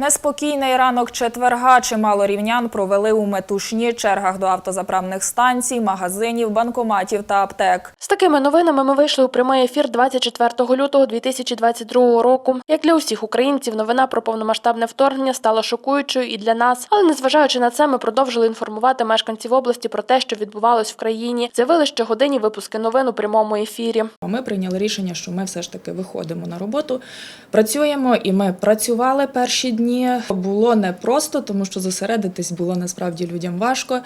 Неспокійний ранок четверга. Чимало рівнян провели у метушні чергах до автозаправних станцій, магазинів, банкоматів та аптек. З такими новинами ми вийшли у прямий ефір 24 лютого 2022 року. Як для усіх українців, новина про повномасштабне вторгнення стала шокуючою і для нас. Але незважаючи на це, ми продовжили інформувати мешканців області про те, що відбувалось в країні. З'явили щогодинні випуски новин у прямому ефірі. Ми прийняли рішення, що ми все ж таки виходимо на роботу, працюємо, і ми працювали перші дні. Було непросто, тому що зосередитись було насправді людям важко.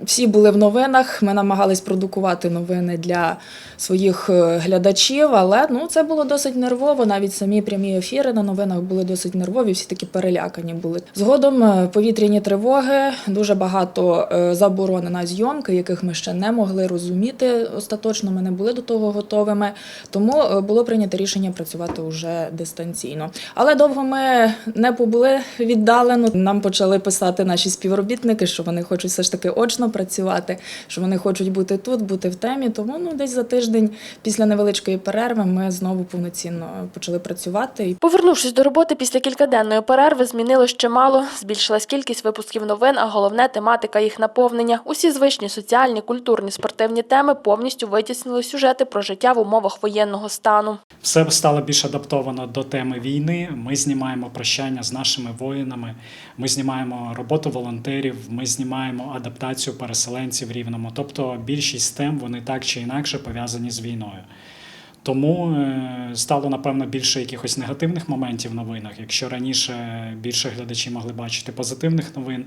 Всі були в новинах. Ми намагались продукувати новини для своїх е, глядачів, але ну це було досить нервово. Навіть самі прямі ефіри на новинах були досить нервові. Всі такі перелякані були. Згодом е, повітряні тривоги, дуже багато е, заборони на зйомки, яких ми ще не могли розуміти. Остаточно ми не були до того готовими. Тому було прийнято рішення працювати уже дистанційно. Але довго ми не побули віддалено. Нам почали писати наші співробітники, що вони хочуть все ж таки очно працювати, що вони хочуть бути тут, бути в темі. Тому ну десь за тиждень після невеличкої перерви ми знову повноцінно почали працювати. Повернувшись до роботи після кількаденної перерви, змінилось чимало. Збільшилась кількість випусків новин, а головне тематика їх наповнення. Усі звичні соціальні, культурні, спортивні теми повністю витіснили сюжети про життя в умовах воєнного стану. Все стало більш адаптовано до теми війни. Ми знімаємо прощання з нашими воїнами. Ми знімаємо роботу волонтерів. Ми знімаємо адаптацію переселенців рівному. Тобто більшість тем вони так чи інакше пов'язані з війною. Тому е, стало напевно більше якихось негативних моментів в новинах. Якщо раніше більше глядачі могли бачити позитивних новин,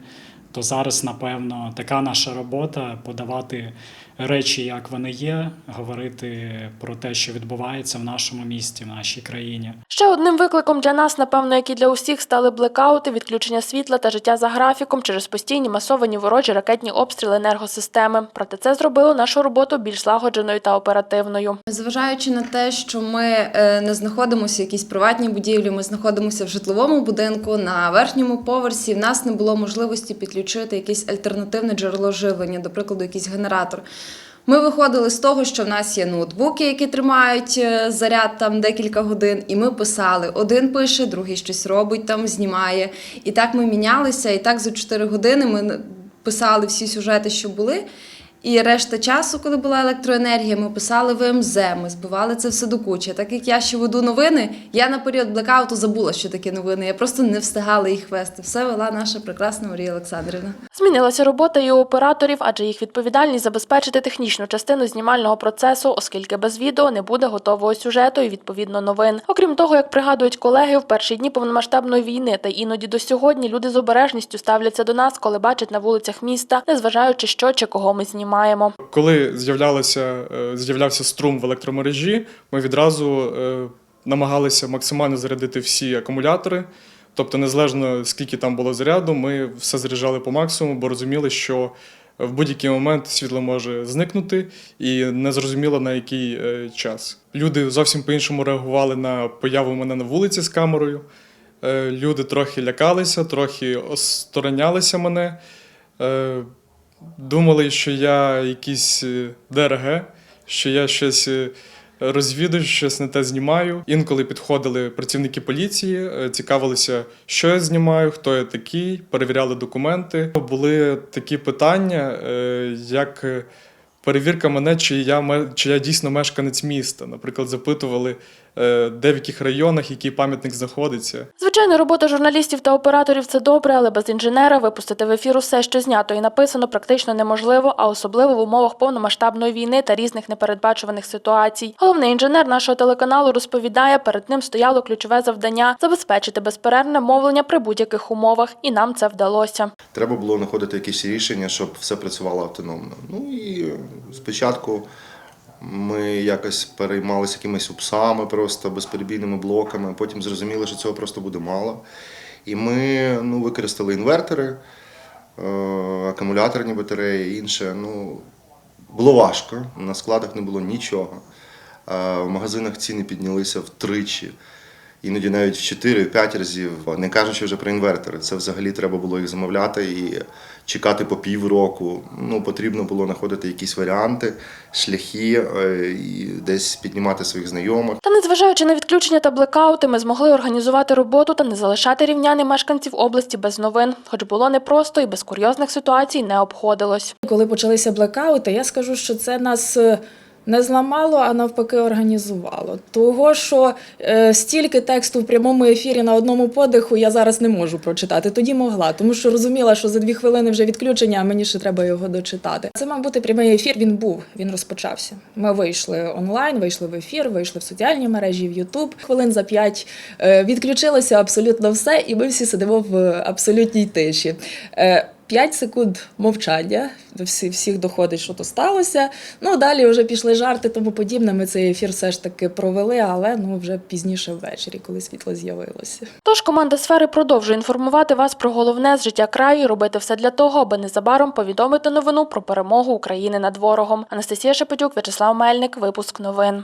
то зараз, напевно, така наша робота подавати речі, як вони є, говорити про те, що відбувається в нашому місті, в нашій країні. Ще одним викликом для нас, напевно, як і для усіх, стали блекаути, відключення світла та життя за графіком через постійні масовані ворожі ракетні обстріли енергосистеми. Проте це зробило нашу роботу більш злагодженою та оперативною. Зважаючи на те, що ми е, не знаходимося в якійсь приватній будівлі, ми знаходимося в житловому будинку на верхньому поверсі. В нас не було можливості підключити якесь альтернативне джерело живлення, до прикладу, якийсь генератор. Ми виходили з того, що в нас є ноутбуки, які тримають е, заряд там декілька годин, і ми писали. Один пише, другий щось робить, там знімає. І так ми мінялися, і так за 4 години ми писали всі сюжети, що були. І решта часу, коли була електроенергія, ми писали ВМЗ, ми збивали це все до кучі. Так як я ще веду новини, я на період блекауту забула, що таке новини. Я просто не встигала їх вести. Все вела наша прекрасна Марія Олександрівна. Змінилася робота і у операторів, адже їх відповідальність забезпечити технічну частину знімального процесу, оскільки без відео не буде готового сюжету і відповідно новин. Окрім того, як пригадують колеги, в перші дні повномасштабної війни та іноді до сьогодні люди з обережністю ставляться до нас, коли бачать на вулицях міста, незважаючи що чи кого ми знімаємо. Коли з'являлося, е, з'являвся струм в електромережі, ми відразу е, намагалися максимально зарядити всі акумулятори. Тобто, незалежно скільки там було заряду, ми все заряджали по максимуму, бо розуміли, що в будь-який момент світло може зникнути, і не зрозуміло на який е, час. Люди зовсім по-іншому реагували на появу мене на вулиці з камерою. Люди трохи лякалися, трохи осторонялися мене. Думали, що я якийсь е, ДРГ, що я щось е, розвідую, щось не те знімаю. Інколи підходили працівники поліції, е, цікавилися, що я знімаю, хто я такий, перевіряли документи. Були такі питання, як перевірка мене, чи я, ме- чи я дійсно мешканець міста. Наприклад, запитували, де в яких районах який пам'ятник знаходиться. Звичайно, робота журналістів та операторів це добре, але без інженера випустити в ефір усе, що знято і написано, практично неможливо, а особливо в умовах повномасштабної війни та різних непередбачуваних ситуацій. Головний інженер нашого телеканалу розповідає, перед ним стояло ключове завдання забезпечити безперервне мовлення при будь-яких умовах, і нам це вдалося. Треба було знаходити якісь рішення, щоб все працювало автономно. Ну і спочатку ми якось переймалися якимись упсами, просто безперебійними блоками. Потім зрозуміли, що цього просто буде мало. І ми ну, використали інвертори, е, акумуляторні батареї, інше. Ну, було важко, на складах не було нічого. Е, В магазинах ціни піднялися втричі. Іноді навіть в 4-5 разів, не кажучи вже про інвертори. Це взагалі треба було їх замовляти і чекати по півроку. Ну, потрібно було знаходити якісь варіанти, шляхи е, і десь піднімати своїх знайомих. Та незважаючи на відключення та блекаути, ми змогли організувати роботу та не залишати рівняни мешканців області без новин. Хоч було непросто і без курйозних ситуацій не обходилось. Коли почалися блекаути, я скажу, що це нас е, не зламало, а навпаки організувало. Того, що е, стільки тексту в прямому ефірі на одному подиху я зараз не можу прочитати. Тоді могла, тому що розуміла, що за дві хвилини вже відключення, а мені ще треба його дочитати. Це мав бути прямий ефір. Він був, він розпочався. Ми вийшли онлайн, вийшли в ефір, вийшли в соціальні мережі, в Ютуб. Хвилин за п'ять е, відключилося абсолютно все, і ми всі сидимо в абсолютній тиші. Е, П'ять секунд мовчання, всі, всіх доходить, що то сталося. Ну, далі вже пішли жарти, тому подібне. Ми цей ефір все ж таки провели, але ну вже пізніше ввечері, коли світло з'явилося. Тож команда сфери продовжує інформувати вас про головне з життя краю і робити все для того, аби незабаром повідомити новину про перемогу України над ворогом. Анастасія Шепетюк, В'ячеслав Мельник, випуск новин.